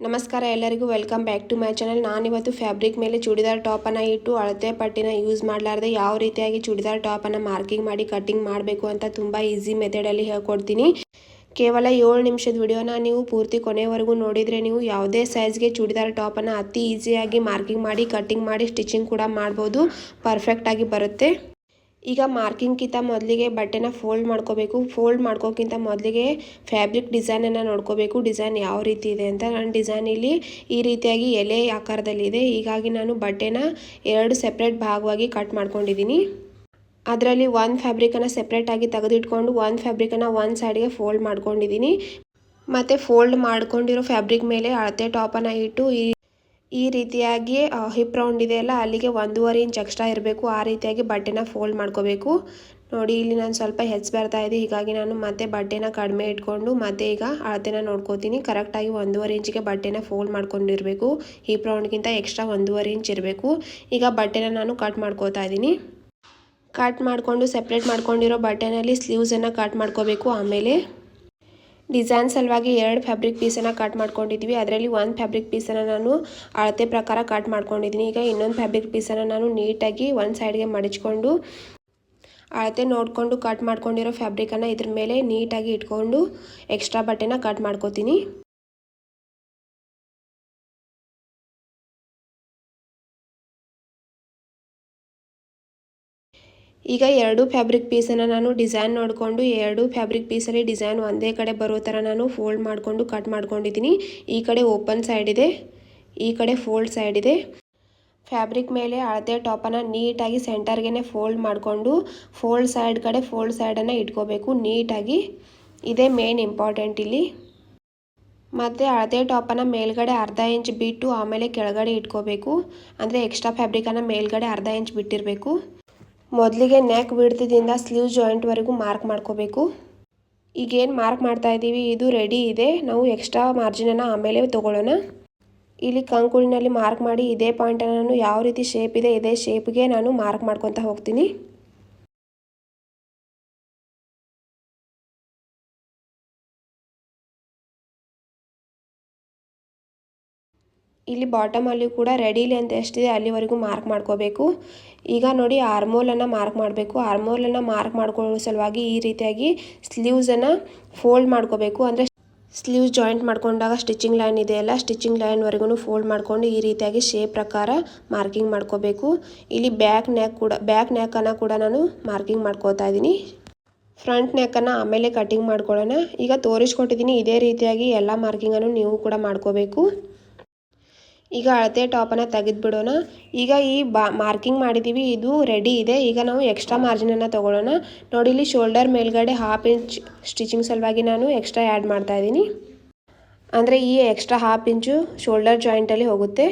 ನಮಸ್ಕಾರ ಎಲ್ಲರಿಗೂ, welcome back to my channel. ನಾನಿವತ್ತು ಫ್ಯಾಬ್ರಿಕ್ ಮೇಲೆ ಚೂಡಿದಾರ್ ಟಾಪನ್ನು ಇಟ್ಟು ಅಳತೆ ಪಟ್ಟಿನ ಯೂಸ್ ಮಾಡಲಾರ್ದೆ ಯಾವ ರೀತಿಯಾಗಿ ಚೂಡಿದಾರ್ ಟಾಪನ್ನು ಮಾರ್ಕಿಂಗ್ ಮಾಡಿ ಕಟ್ಟಿಂಗ್ ಮಾಡಬೇಕು ಅಂತ ತುಂಬ ಈಸಿ ಮೆಥಡಲ್ಲಿ ಹೇಳ್ಕೊಡ್ತೀನಿ. ಕೇವಲ ಏಳು ನಿಮಿಷದ ವಿಡಿಯೋನ ನೀವು ಪೂರ್ತಿ ಕೊನೆವರೆಗೂ ನೋಡಿದರೆ ನೀವು ಯಾವುದೇ ಸೈಜ್ಗೆ ಚೂಡಿದಾರ್ ಟಾಪನ್ನು ಅತಿ ಈಸಿಯಾಗಿ ಮಾರ್ಕಿಂಗ್ ಮಾಡಿ, ಕಟ್ಟಿಂಗ್ ಮಾಡಿ ಸ್ಟಿಚಿಂಗ್ ಕೂಡ ಮಾಡ್ಬೋದು. ಪರ್ಫೆಕ್ಟಾಗಿ ಬರುತ್ತೆ. ಈಗ ಮಾರ್ಕಿಂಗ್ಕಿಂತ ಮೊದಲಿಗೆ ಬಟ್ಟೆನ ಫೋಲ್ಡ್ ಮಾಡ್ಕೋಬೇಕು. ಫೋಲ್ಡ್ ಮಾಡ್ಕೋಕ್ಕಿಂತ ಮೊದಲಿಗೆ ಫ್ಯಾಬ್ರಿಕ್ ಡಿಸೈನನ್ನು ನೋಡ್ಕೋಬೇಕು. ಡಿಸೈನ್ ಯಾವ ರೀತಿ ಇದೆ ಅಂತ. ನನ್ನ ಡಿಸೈನ್ ಇಲ್ಲಿ ಈ ರೀತಿಯಾಗಿ ಎಲೆ ಆಕಾರದಲ್ಲಿದೆ ಹೀಗಾಗಿ ನಾನು ಬಟ್ಟೆನ ಎರಡು ಸೆಪ್ರೇಟ್ ಭಾಗವಾಗಿ ಕಟ್ ಮಾಡ್ಕೊಂಡಿದ್ದೀನಿ ಅದರಲ್ಲಿ ಒಂದು ಫ್ಯಾಬ್ರಿಕನ್ನು ಸೆಪ್ರೇಟಾಗಿ ತೆಗೆದಿಟ್ಕೊಂಡು ಒಂದು ಫ್ಯಾಬ್ರಿಕನ್ನು ಒಂದು ಸೈಡ್ಗೆ ಫೋಲ್ಡ್ ಮಾಡ್ಕೊಂಡಿದ್ದೀನಿ ಮತ್ತು ಫೋಲ್ಡ್ ಮಾಡ್ಕೊಂಡಿರೋ ಫ್ಯಾಬ್ರಿಕ್ ಮೇಲೆ ಅಳತೆ ಟಾಪನ್ನು ಇಟ್ಟು ಈ ಈ ರೀತಿಯಾಗಿ ಹಿಪ್ ರೌಂಡ್ ಇದೆಯಲ್ಲ ಅಲ್ಲಿಗೆ ಒಂದೂವರೆ ಇಂಚ್ ಎಕ್ಸ್ಟ್ರಾ ಇರಬೇಕು. ಆ ರೀತಿಯಾಗಿ ಬಟ್ಟೆನ ಫೋಲ್ಡ್ ಮಾಡ್ಕೋಬೇಕು. ನೋಡಿ, ಇಲ್ಲಿ ನಾನು ಸ್ವಲ್ಪ ಹೆಚ್ಚು ಬರ್ತಾ ಇದೆ. ಹೀಗಾಗಿ ನಾನು ಮತ್ತೆ ಬಟ್ಟೆನ ಕಡಿಮೆ ಇಟ್ಕೊಂಡು, ಮತ್ತೆ ಈಗ ಅಳತೆನ ನೋಡ್ಕೋತೀನಿ. ಕರೆಕ್ಟಾಗಿ ಒಂದೂವರೆ ಇಂಚಿಗೆ ಬಟ್ಟೆನ ಫೋಲ್ಡ್ ಮಾಡ್ಕೊಂಡಿರಬೇಕು. ಹಿಪ್ ರೌಂಡ್ಗಿಂತ ಎಕ್ಸ್ಟ್ರಾ ಒಂದೂವರೆ ಇಂಚ್ ಇರಬೇಕು. ಈಗ ಬಟ್ಟೆನ ನಾನು ಕಟ್ ಮಾಡ್ಕೋತಾ ಇದ್ದೀನಿ. ಕಟ್ ಮಾಡಿಕೊಂಡು ಸೆಪ್ರೇಟ್ ಮಾಡ್ಕೊಂಡಿರೋ ಬಟ್ಟೆನಲ್ಲಿ ಸ್ಲೀವ್ಸನ್ನು ಕಟ್ ಮಾಡ್ಕೋಬೇಕು. ಆಮೇಲೆ ಡಿಸೈನ್ ಸಲುವಾಗಿ ಎರಡು ಫ್ಯಾಬ್ರಿಕ್ ಪೀಸನ್ನು ಕಟ್ ಮಾಡ್ಕೊಂಡಿದ್ವಿ. ಅದರಲ್ಲಿ ಒಂದು ಫ್ಯಾಬ್ರಿಕ್ ಪೀಸನ್ನು ನಾನು ಅಳತೆ ಪ್ರಕಾರ ಕಟ್ ಮಾಡ್ಕೊಂಡಿದ್ದೀನಿ. ಈಗ ಇನ್ನೊಂದು ಫ್ಯಾಬ್ರಿಕ್ ಪೀಸನ್ನು ನಾನು ನೀಟಾಗಿ ಒಂದು ಸೈಡ್ಗೆ ಮಡಚ್ಕೊಂಡು ಅಳತೆ ನೋಡಿಕೊಂಡು ಕಟ್ ಮಾಡ್ಕೊಂಡಿರೋ ಫ್ಯಾಬ್ರಿಕನ್ನು ಇದ್ರ ಮೇಲೆ ನೀಟಾಗಿ ಇಟ್ಕೊಂಡು ಎಕ್ಸ್ಟ್ರಾ ಬಟ್ಟೆನ ಕಟ್ ಮಾಡ್ಕೋತೀನಿ. ಈಗ ಎರಡು ಫ್ಯಾಬ್ರಿಕ್ ಪೀಸನ್ನು ನಾನು ಡಿಸೈನ್ ನೋಡಿಕೊಂಡು ಎರಡು ಫ್ಯಾಬ್ರಿಕ್ ಪೀಸಲ್ಲಿ ಡಿಸೈನ್ ಒಂದೇ ಕಡೆ ಬರೋ ಥರ ನಾನು ಫೋಲ್ಡ್ ಮಾಡಿಕೊಂಡು ಕಟ್ ಮಾಡ್ಕೊಂಡಿದ್ದೀನಿ. ಈ ಕಡೆ ಓಪನ್ ಸೈಡ್ ಇದೆ, ಈ ಕಡೆ ಫೋಲ್ಡ್ ಸೈಡ್ ಇದೆ. ಫ್ಯಾಬ್ರಿಕ್ ಮೇಲೆ ಅಳತೆ ಟಾಪನ್ನು ನೀಟಾಗಿ ಸೆಂಟರ್ಗೆ ಫೋಲ್ಡ್ ಮಾಡಿಕೊಂಡು ಫೋಲ್ಡ್ ಸೈಡ್ ಕಡೆ ಫೋಲ್ಡ್ ಸೈಡನ್ನು ಇಟ್ಕೋಬೇಕು ನೀಟಾಗಿ. ಇದೇ ಮೇನ್ ಇಂಪಾರ್ಟೆಂಟ್ ಇಲ್ಲಿ. ಮತ್ತು ಅಳತೆ ಟಾಪನ್ನು ಮೇಲ್ಗಡೆ ಅರ್ಧ ಇಂಚ್ ಬಿಟ್ಟು ಆಮೇಲೆ ಕೆಳಗಡೆ ಇಟ್ಕೋಬೇಕು. ಅಂದರೆ ಎಕ್ಸ್ಟ್ರಾ ಫ್ಯಾಬ್ರಿಕನ್ನು ಮೇಲ್ಗಡೆ ಅರ್ಧ ಇಂಚ್ ಬಿಟ್ಟಿರಬೇಕು. ಮೊದಲಿಗೆ ನೆಕ್ ಬಿಡ್ತಿದಿಂದ ಸ್ಲೀವ್ ಜಾಯಿಂಟ್ವರೆಗೂ ಮಾರ್ಕ್ ಮಾಡ್ಕೋಬೇಕು. ಈಗೇನು ಮಾರ್ಕ್ ಮಾಡ್ತಾ ಇದ್ದೀವಿ ಇದು ರೆಡಿ ಇದೆ. ನಾವು ಎಕ್ಸ್ಟ್ರಾ ಮಾರ್ಜಿನನ್ನು ಆಮೇಲೆ ತೊಗೊಳ್ಳೋಣ. ಇಲ್ಲಿ ಕಂಕುಳಿನಲ್ಲಿ ಮಾರ್ಕ್ ಮಾಡಿ ಇದೇ ಪಾಯಿಂಟನ್ನು ನಾನು ಯಾವ ರೀತಿ ಶೇಪ್ ಇದೆ, ಇದೇ ಶೇಪ್ಗೆ ನಾನು ಮಾರ್ಕ್ ಮಾಡ್ಕೊತಾ ಹೋಗ್ತೀನಿ. ಇಲ್ಲಿ ಬಾಟಮಲ್ಲಿ ಕೂಡ ರೆಡಿಲಿ ಅಂತ ಎಷ್ಟಿದೆ ಅಲ್ಲಿವರೆಗೂ ಮಾರ್ಕ್ ಮಾಡ್ಕೋಬೇಕು. ಈಗ ನೋಡಿ ಆರ್ಮೋಲನ್ನು ಮಾರ್ಕ್ ಮಾಡಬೇಕು. ಆರ್ಮೋಲನ್ನು ಮಾರ್ಕ್ ಮಾಡ್ಕೊಳ್ಳೋ ಸಲುವಾಗಿ ಈ ರೀತಿಯಾಗಿ ಸ್ಲೀವ್ಸನ್ನು ಫೋಲ್ಡ್ ಮಾಡ್ಕೋಬೇಕು. ಅಂದರೆ ಸ್ಲೀವ್ಸ್ ಜಾಯಿಂಟ್ ಮಾಡ್ಕೊಂಡಾಗ ಸ್ಟಿಚಿಂಗ್ ಲೈನ್ ಇದೆಯಲ್ಲ ಸ್ಟಿಚಿಂಗ್ ಲೈನ್ವರೆಗೂ ಫೋಲ್ಡ್ ಮಾಡ್ಕೊಂಡು ಈ ರೀತಿಯಾಗಿ ಶೇಪ್ ಪ್ರಕಾರ ಮಾರ್ಕಿಂಗ್ ಮಾಡ್ಕೋಬೇಕು. ಇಲ್ಲಿ ಬ್ಯಾಕ್ ನೆಕ್ ಕೂಡ ಬ್ಯಾಕ್ ನೆಕ್ಕನ್ನು ಕೂಡ ನಾನು ಮಾರ್ಕಿಂಗ್ ಮಾಡ್ಕೋತಾ ಇದ್ದೀನಿ. ಫ್ರಂಟ್ ನೆಕ್ಕನ್ನು ಆಮೇಲೆ ಕಟಿಂಗ್ ಮಾಡ್ಕೊಳ್ಳೋಣ. ಈಗ ತೋರಿಸ್ಕೊಟ್ಟಿದ್ದೀನಿ, ಇದೇ ರೀತಿಯಾಗಿ ಎಲ್ಲ ಮಾರ್ಕಿಂಗನ್ನು ನೀವು ಕೂಡ ಮಾಡ್ಕೋಬೇಕು. ಈಗ ಅಳತೆ ಟಾಪನ್ನು ತೆಗೆದುಬಿಡೋಣ ಈಗ ಈ ಬಾ ಮಾರ್ಕಿಂಗ್ ಮಾಡಿದ್ದೀವಿ ಇದು ರೆಡಿ ಇದೆ. ಈಗ ನಾವು ಎಕ್ಸ್ಟ್ರಾ ಮಾರ್ಜಿನನ್ನು ತೊಗೊಳ್ಳೋಣ. ನೋಡಿ, ಇಲ್ಲಿ ಶೋಲ್ಡರ್ ಮೇಲ್ಗಡೆ ಹಾಫ್ ಇಂಚ್ ಸ್ಟಿಚಿಂಗ್ ಸಲುವಾಗಿ ನಾನು ಎಕ್ಸ್ಟ್ರಾ ಆ್ಯಡ್ ಮಾಡ್ತಾಯಿದ್ದೀನಿ ಅಂದರೆ ಈ ಎಕ್ಸ್ಟ್ರಾ ಹಾಫ್ ಇಂಚು ಶೋಲ್ಡರ್ ಜಾಯಿಂಟಲ್ಲಿ ಹೋಗುತ್ತೆ.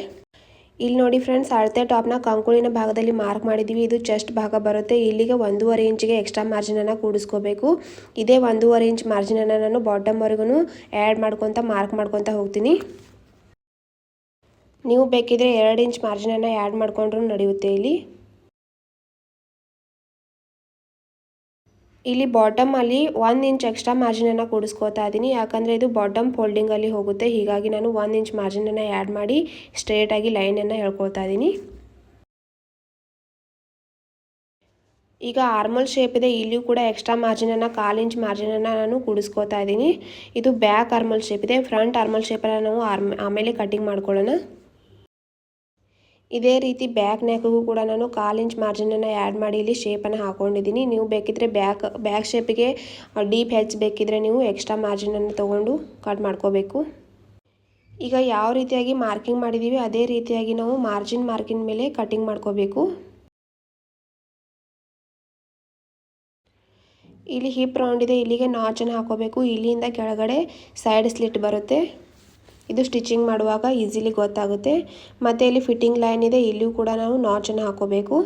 ಇಲ್ಲಿ ನೋಡಿ ಫ್ರೆಂಡ್ಸ್ ಅಳತೆ ಟಾಪ್ನ ಕಂಕುಳಿನ ಭಾಗದಲ್ಲಿ ಮಾರ್ಕ್ ಮಾಡಿದ್ದೀವಿ ಇದು ಚೆಸ್ಟ್ ಭಾಗ ಬರುತ್ತೆ. ಇಲ್ಲಿಗೆ ಒಂದೂವರೆ ಇಂಚಿಗೆ ಎಕ್ಸ್ಟ್ರಾ ಮಾರ್ಜಿನನ್ನು ಕೂಡಿಸ್ಕೋಬೇಕು. ಇದೇ ಒಂದೂವರೆ ಇಂಚ್ ಮಾರ್ಜಿನನ್ನು ನಾನು ಬಾಟಮ್ವರೆಗೂ ಆ್ಯಡ್ ಮಾಡ್ಕೊತ ಮಾರ್ಕ್ ಮಾಡ್ಕೊತ ಹೋಗ್ತೀನಿ. ನೀವು ಬೇಕಿದ್ರೆ ಎರಡು ಇಂಚ್ ಮಾರ್ಜಿನನ್ನು ಆ್ಯಡ್ ಮಾಡಿಕೊಂಡ್ರೂ ನಡೆಯುತ್ತೆ ಇಲ್ಲಿ. ಇಲ್ಲಿ ಬಾಟಮಲ್ಲಿ ಒಂದು ಇಂಚ್ ಎಕ್ಸ್ಟ್ರಾ ಮಾರ್ಜಿನನ್ನು ಕೂಡಿಸ್ಕೋತಾ ಇದ್ದೀನಿ ಯಾಕಂದರೆ ಇದು ಬಾಟಮ್ ಫೋಲ್ಡಿಂಗಲ್ಲಿ ಹೋಗುತ್ತೆ. ಹೀಗಾಗಿ ನಾನು ಒಂದು ಇಂಚ್ ಮಾರ್ಜಿನನ್ನು ಆ್ಯಡ್ ಮಾಡಿ ಸ್ಟ್ರೇಟಾಗಿ ಲೈನನ್ನು ಹೇಳ್ಕೊಳ್ತಾ ಇದ್ದೀನಿ ಈಗ ಆರ್ಮಲ್ ಶೇಪ್ ಇದೆ. ಇಲ್ಲಿಯೂ ಕೂಡ ಎಕ್ಸ್ಟ್ರಾ ಮಾರ್ಜಿನನ್ನು ಕಾಲು ಇಂಚ್ ಮಾರ್ಜಿನನ್ನು ನಾನು ಕೂಡಿಸ್ಕೋತಾ ಇದ್ದೀನಿ ಇದು ಬ್ಯಾಕ್ ಆರ್ಮಲ್ ಶೇಪ್ ಇದೆ. ಫ್ರಂಟ್ ಆರ್ಮಲ್ ಶೇಪನ್ನು ನಾವು ಆರ್ಮ್ ಆಮೇಲೆ ಕಟ್ಟಿಂಗ್ ಮಾಡ್ಕೊಳ್ಳೋಣ. ಇದೇ ರೀತಿ ಬ್ಯಾಕ್ ನೆಕ್ಗೂ ಕೂಡ ನಾನು ಕಾಲು ಇಂಚ್ ಮಾರ್ಜಿನನ್ನು ಆ್ಯಡ್ ಮಾಡಿ ಇಲ್ಲಿ ಶೇಪನ್ನು ಹಾಕೊಂಡಿದ್ದೀನಿ. ನೀವು ಬೇಕಿದ್ರೆ ಬ್ಯಾಕ್ ಬ್ಯಾಕ್ ಶೇಪಿಗೆ ಡೀಪ್ ಹೆಚ್ ಬೇಕಿದ್ರೆ ನೀವು ಎಕ್ಸ್ಟ್ರಾ ಮಾರ್ಜಿನನ್ನು ತೊಗೊಂಡು ಕಟ್ ಮಾಡ್ಕೋಬೇಕು. ಈಗ ಯಾವ ರೀತಿಯಾಗಿ ಮಾರ್ಕಿಂಗ್ ಮಾಡಿದ್ದೀವಿ ಅದೇ ರೀತಿಯಾಗಿ ನಾವು ಮಾರ್ಜಿನ್ ಮಾರ್ಕಿನ ಮೇಲೆ ಕಟಿಂಗ್ ಮಾಡ್ಕೋಬೇಕು. ಇಲ್ಲಿ ಹಿಪ್ ರೌಂಡ್ ಇದೆ, ಇಲ್ಲಿಗೆ ನಾಚನ್ನು ಹಾಕೋಬೇಕು. ಇಲ್ಲಿಂದ ಕೆಳಗಡೆ ಸೈಡ್ ಸ್ಲಿಟ್ ಬರುತ್ತೆ. ಇದು ಸ್ಟಿಚಿಂಗ್ ಮಾಡುವಾಗ ಈಸಿಲಿ ಗೊತ್ತಾಗುತ್ತೆ. ಮತ್ತು ಇಲ್ಲಿ ಫಿಟ್ಟಿಂಗ್ ಲೈನ್ ಇದೆ, ಇಲ್ಲಿಯೂ ಕೂಡ ನಾವು ನಾಚನ್ನು ಹಾಕೋಬೇಕು.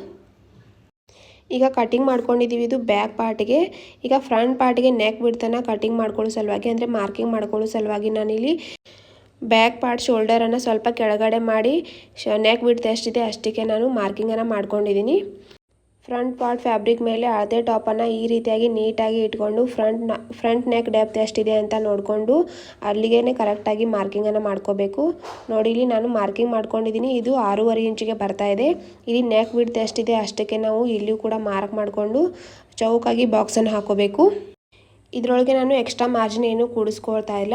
ಈಗ ಕಟಿಂಗ್ ಮಾಡ್ಕೊಂಡಿದ್ದೀವಿ ಇದು ಬ್ಯಾಕ್ ಪಾರ್ಟಿಗೆ. ಈಗ ಫ್ರಂಟ್ ಪಾರ್ಟಿಗೆ ನೆಕ್ ಬಿಡ್ತನ ಕಟಿಂಗ್ ಮಾಡ್ಕೊಳ್ಳೋ ಸಲುವಾಗಿ, ಅಂದರೆ ಮಾರ್ಕಿಂಗ್ ಮಾಡ್ಕೊಳ್ಳೋ ಸಲುವಾಗಿ ನಾನಿಲ್ಲಿ ಬ್ಯಾಕ್ ಪಾರ್ಟ್ ಶೋಲ್ಡರನ್ನು ಸ್ವಲ್ಪ ಕೆಳಗಡೆ ಮಾಡಿ ನೆಕ್ ಬಿಡ್ತಾ ಎಷ್ಟಿದೆ ಅಷ್ಟಕ್ಕೆ ನಾನು ಮಾರ್ಕಿಂಗನ್ನು ಮಾಡ್ಕೊಂಡಿದ್ದೀನಿ ಫ್ರಂಟ್ ಪಾರ್ಟ್ ಫ್ಯಾಬ್ರಿಕ್ ಮೇಲೆ ಅಳತೆ ಟಾಪನ್ನು ಈ ರೀತಿಯಾಗಿ ನೀಟಾಗಿ ಇಟ್ಕೊಂಡು ಫ್ರಂಟ್ ಫ್ರಂಟ್ ನೆಕ್ ಡೆಪ್ತ್ ಎಷ್ಟಿದೆ ಅಂತ ನೋಡಿಕೊಂಡು ಅಲ್ಲಿಗೆ ಕರೆಕ್ಟಾಗಿ ಮಾರ್ಕಿಂಗನ್ನು ಮಾಡ್ಕೋಬೇಕು. ನೋಡಿ, ಇಲ್ಲಿ ನಾನು ಮಾರ್ಕಿಂಗ್ ಮಾಡ್ಕೊಂಡಿದ್ದೀನಿ ಇದು ಆರೂವರೆ ಇಂಚಿಗೆ ಬರ್ತಾ ಇದೆ. ಇಲ್ಲಿ ನೆಕ್ ಬಿಡ್ತ ಎಷ್ಟಿದೆ ಅಷ್ಟಕ್ಕೆ ನಾವು ಇಲ್ಲಿಯೂ ಕೂಡ ಮಾರ್ಕ್ ಮಾಡಿಕೊಂಡು ಚೌಕಾಗಿ ಬಾಕ್ಸನ್ನು ಹಾಕೋಬೇಕು. ಇದರೊಳಗೆ ನಾನು ಎಕ್ಸ್ಟ್ರಾ ಮಾರ್ಜಿನ್ ಏನು ಕೂಡಿಸ್ಕೊಳ್ತಾ ಇಲ್ಲ.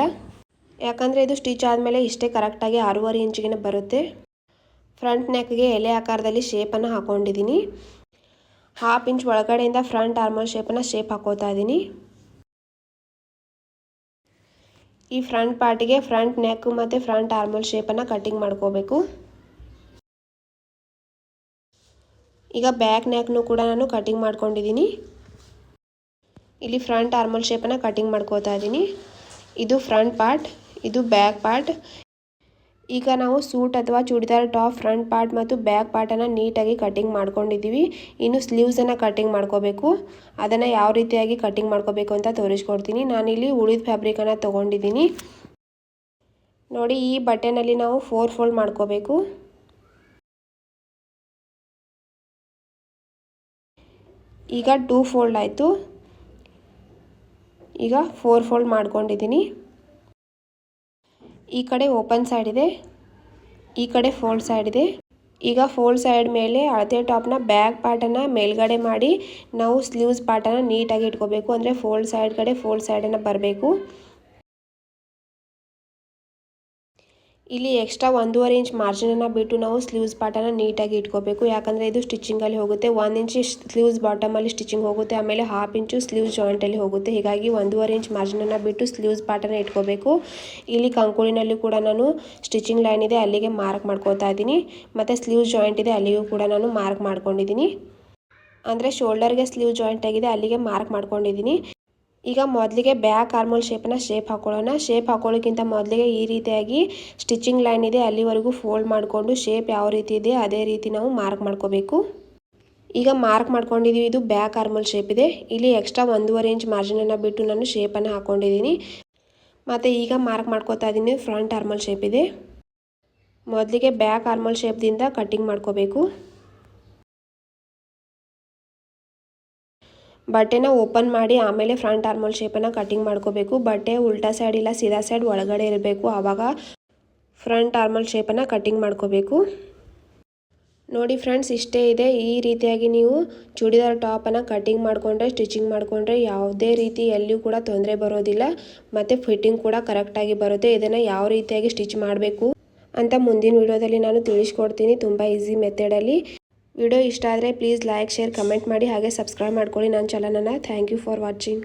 ಯಾಕಂದರೆ ಇದು ಸ್ಟಿಚ್ ಆದಮೇಲೆ ಇಷ್ಟೇ ಕರೆಕ್ಟಾಗಿ ಆರೂವರೆ ಇಂಚಿಗೆ ಬರುತ್ತೆ. ಫ್ರಂಟ್ ನೆಕ್ಗೆ ಎಲೆ ಆಕಾರದಲ್ಲಿ ಶೇಪನ್ನು ಹಾಕ್ಕೊಂಡಿದ್ದೀನಿ ಹಾಫ್ ಇಂಚ್ ಒಳಗಡೆಯಿಂದ ಫ್ರಂಟ್ ಆರ್ಮಲ್ ಶೇಪನ್ನು ಶೇಪ್ ಹಾಕೋತಾ ಇದ್ದೀನಿ ಈ ಫ್ರಂಟ್ ಪಾರ್ಟಿಗೆ ಫ್ರಂಟ್ ನೆಕ್ ಮತ್ತು ಫ್ರಂಟ್ ಆರ್ಮಲ್ ಶೇಪನ್ನು ಕಟ್ಟಿಂಗ್ ಮಾಡ್ಕೋಬೇಕು. ಈಗ ಬ್ಯಾಕ್ ನೆಕ್ನು ಕೂಡ ನಾನು ಕಟ್ಟಿಂಗ್ ಮಾಡ್ಕೊಂಡಿದ್ದೀನಿ ಇಲ್ಲಿ ಫ್ರಂಟ್ ಆರ್ಮಲ್ ಶೇಪನ್ನು ಕಟ್ಟಿಂಗ್ ಮಾಡ್ಕೋತಾ ಇದ್ದೀನಿ ಇದು ಫ್ರಂಟ್ ಪಾರ್ಟ್ ಇದು ಬ್ಯಾಕ್ ಪಾರ್ಟ್ ಈಗ ನಾವು ಸೂಟ್ ಅಥವಾ ಚೂಡಿದಾರ್ ಟಾಪ್, ಫ್ರಂಟ್ ಪಾರ್ಟ್ ಮತ್ತು ಬ್ಯಾಕ್ ಪಾರ್ಟನ್ನು ನೀಟಾಗಿ ಕಟ್ಟಿಂಗ್ ಮಾಡ್ಕೊಂಡಿದ್ದೀವಿ. ಇನ್ನು ಸ್ಲೀವ್ಸನ್ನು ಕಟ್ಟಿಂಗ್ ಮಾಡ್ಕೋಬೇಕು. ಅದನ್ನು ಯಾವ ರೀತಿಯಾಗಿ ಕಟ್ಟಿಂಗ್ ಮಾಡ್ಕೋಬೇಕು ಅಂತ ತೋರಿಸ್ಕೊಡ್ತೀನಿ. ನಾನಿಲ್ಲಿ ಉಳಿದ ಫ್ಯಾಬ್ರಿಕನ್ನು ತೊಗೊಂಡಿದ್ದೀನಿ. ನೋಡಿ, ಈ ಬಟ್ಟೆನಲ್ಲಿ ನಾವು ಫೋರ್ ಫೋಲ್ಡ್ ಮಾಡ್ಕೋಬೇಕು. ಈಗ ಟೂ ಫೋಲ್ಡ್ ಆಯಿತು. ಈಗ ಫೋರ್ ಫೋಲ್ಡ್ ಮಾಡ್ಕೊಂಡಿದ್ದೀನಿ. ಈ ಕಡೆ ಓಪನ್ ಸೈಡ್ ಇದೆ, ಈ ಕಡೆ ಫೋಲ್ಡ್ ಸೈಡ್ ಇದೆ. ಈಗ ಫೋಲ್ಡ್ ಸೈಡ್ ಮೇಲೆ ಅಳತೆ ಟಾಪ್ನ ಬ್ಯಾಕ್ ಪಾರ್ಟನ್ನು ಮೇಲ್ಗಡೆ ಮಾಡಿ ನಾವು ಸ್ಲೀವ್ಸ್ ಪಾರ್ಟನ್ನು ನೀಟಾಗಿ ಇಟ್ಕೋಬೇಕು. ಅಂದರೆ ಫೋಲ್ಡ್ ಸೈಡ್ ಕಡೆ ಫೋಲ್ಡ್ ಸೈಡನ್ನು ಬರಬೇಕು. ಇಲ್ಲಿ ಎಕ್ಸ್ಟ್ರಾ ಒಂದೂವರೆ ಇಂಚ್ ಮಾರ್ಜಿನನ್ನು ಬಿಟ್ಟು ನಾವು ಸ್ಲೀವ್ಸ್ ಪಾರ್ಟನ್ನು ನೀಟಾಗಿ ಇಟ್ಕೋಬೇಕು. ಯಾಕಂದರೆ ಇದು ಸ್ಟಿಚಿಂಗಲ್ಲಿ ಹೋಗುತ್ತೆ. ಒಂದು ಇಂಚ್ ಸ್ಲೀವ್ಸ್ ಬಾಟಮಲ್ಲಿ ಸ್ಟಿಚಿಂಗ್ ಹೋಗುತ್ತೆ. ಆಮೇಲೆ ಹಾಫ್ ಇಂಚು ಸ್ಲೀವ್ಸ್ ಜಾಯಿಂಟಲ್ಲಿ ಹೋಗುತ್ತೆ. ಹೀಗಾಗಿ ಒಂದೂವರೆ ಇಂಚ್ ಮಾರ್ಜಿನನ್ನು ಬಿಟ್ಟು ಸ್ಲೀವ್ಸ್ ಪಾರ್ಟನ್ನು ಇಟ್ಕೋಬೇಕು. ಇಲ್ಲಿ ಕಂಕುಳಿನಲ್ಲಿ ಕೂಡ ನಾನು ಸ್ಟಿಚಿಂಗ್ ಲೈನ್ ಇದೆ. ಅಲ್ಲಿಗೆ ಮಾರ್ಕ್ ಮಾಡ್ಕೋತಾ ಇದ್ದೀನಿ. ಮತ್ತು ಸ್ಲೀವ್ಸ್ ಜಾಯಿಂಟ್ ಇದೆ. ಅಲ್ಲಿಗೂ ಕೂಡ ನಾನು ಮಾರ್ಕ್ ಮಾಡ್ಕೊಂಡಿದ್ದೀನಿ. ಅಂದರೆ ಶೋಲ್ಡರ್ಗೆ ಸ್ಲೀವ್ ಜಾಯಿಂಟ್ ಆಗಿದೆ. ಅಲ್ಲಿಗೆ ಮಾರ್ಕ್ ಮಾಡ್ಕೊಂಡಿದ್ದೀನಿ. ಈಗ ಮೊದಲಿಗೆ ಬ್ಯಾಕ್ ಆರ್ಮೋಲ್ ಶೇಪನ್ನು ಶೇಪ್ ಹಾಕೊಳ್ಳೋಣ. ಶೇಪ್ ಹಾಕೊಳ್ಳೋಕ್ಕಿಂತ ಮೊದಲಿಗೆ ಈ ರೀತಿಯಾಗಿ ಸ್ಟಿಚಿಂಗ್ ಲೈನ್ ಇದೆ. ಅಲ್ಲಿವರೆಗೂ ಫೋಲ್ಡ್ ಮಾಡಿಕೊಂಡು ಶೇಪ್ ಯಾವ ರೀತಿ ಇದೆ, ಅದೇ ರೀತಿ ನಾವು ಮಾರ್ಕ್ ಮಾಡ್ಕೋಬೇಕು. ಈಗ ಮಾರ್ಕ್ ಮಾಡ್ಕೊಂಡಿದ್ದೀವಿ ಇದು ಬ್ಯಾಕ್ ಆರ್ಮಲ್ ಶೇಪ್ ಇದೆ. ಇಲ್ಲಿ ಎಕ್ಸ್ಟ್ರಾ ಒಂದೂವರೆ ಇಂಚ್ ಮಾರ್ಜಿನನ್ನು ಬಿಟ್ಟು ನಾನು ಶೇಪನ್ನು ಹಾಕ್ಕೊಂಡಿದ್ದೀನಿ ಮತ್ತು ಈಗ ಮಾರ್ಕ್ ಮಾಡ್ಕೋತಾ ಇದ್ದೀನಿ ಫ್ರಂಟ್ ಆರ್ಮಲ್ ಶೇಪ್ ಇದೆ. ಮೊದಲಿಗೆ ಬ್ಯಾಕ್ ಆರ್ಮಲ್ ಶೇಪ್ದಿಂದ ಕಟ್ಟಿಂಗ್ ಮಾಡ್ಕೋಬೇಕು. ಬಟ್ಟೆನ ಓಪನ್ ಮಾಡಿ ಆಮೇಲೆ ಫ್ರಂಟ್ ಆರ್ಮಲ್ ಶೇಪನ್ನು ಕಟ್ಟಿಂಗ್ ಮಾಡ್ಕೋಬೇಕು. ಬಟ್ಟೆ ಉಲ್ಟಾ ಸೈಡ್ ಇಲ್ಲ, ಸೀದಾ ಸೈಡ್ ಒಳಗಡೆ ಇರಬೇಕು. ಆವಾಗ ಫ್ರಂಟ್ ಆರ್ಮಲ್ ಶೇಪನ್ನು ಕಟ್ಟಿಂಗ್ ಮಾಡ್ಕೋಬೇಕು. ನೋಡಿ ಫ್ರೆಂಡ್ಸ್ ಇಷ್ಟೇ ಇದೆ. ಈ ರೀತಿಯಾಗಿ ನೀವು ಚೂಡಿದಾರ್ ಟಾಪನ್ನು ಕಟ್ಟಿಂಗ್ ಮಾಡಿಕೊಂಡ್ರೆ ಸ್ಟಿಚಿಂಗ್ ಮಾಡಿಕೊಂಡ್ರೆ ಯಾವುದೇ ರೀತಿ ಎಲ್ಲಿಯೂ ಕೂಡ ತೊಂದರೆ ಬರೋದಿಲ್ಲ. ಮತ್ತು ಫಿಟ್ಟಿಂಗ್ ಕೂಡ ಕರೆಕ್ಟಾಗಿ ಬರುತ್ತೆ. ಇದನ್ನು ಯಾವ ರೀತಿಯಾಗಿ ಸ್ಟಿಚ್ ಮಾಡಬೇಕು ಅಂತ ಮುಂದಿನ ವಿಡಿಯೋದಲ್ಲಿ ನಾನು ತಿಳಿಸ್ಕೊಡ್ತೀನಿ. ತುಂಬ ಈಸಿ ಮೆಥಡಲ್ಲಿ ವಿಡಿಯೋ ಇಷ್ಟ ಆದರೆ ಪ್ಲೀಸ್ ಲೈಕ್ ಶೇರ್ ಕಮೆಂಟ್ ಮಾಡಿ ಹಾಗೆ ಸಬ್ಸ್ಕ್ರೈಬ್ ಮಾಡ್ಕೊಳ್ಳಿ ನನ್ನ ಚಾನಲನ್ನು ಥ್ಯಾಂಕ್ ಯು ಫಾರ್ ವಾಚಿಂಗ್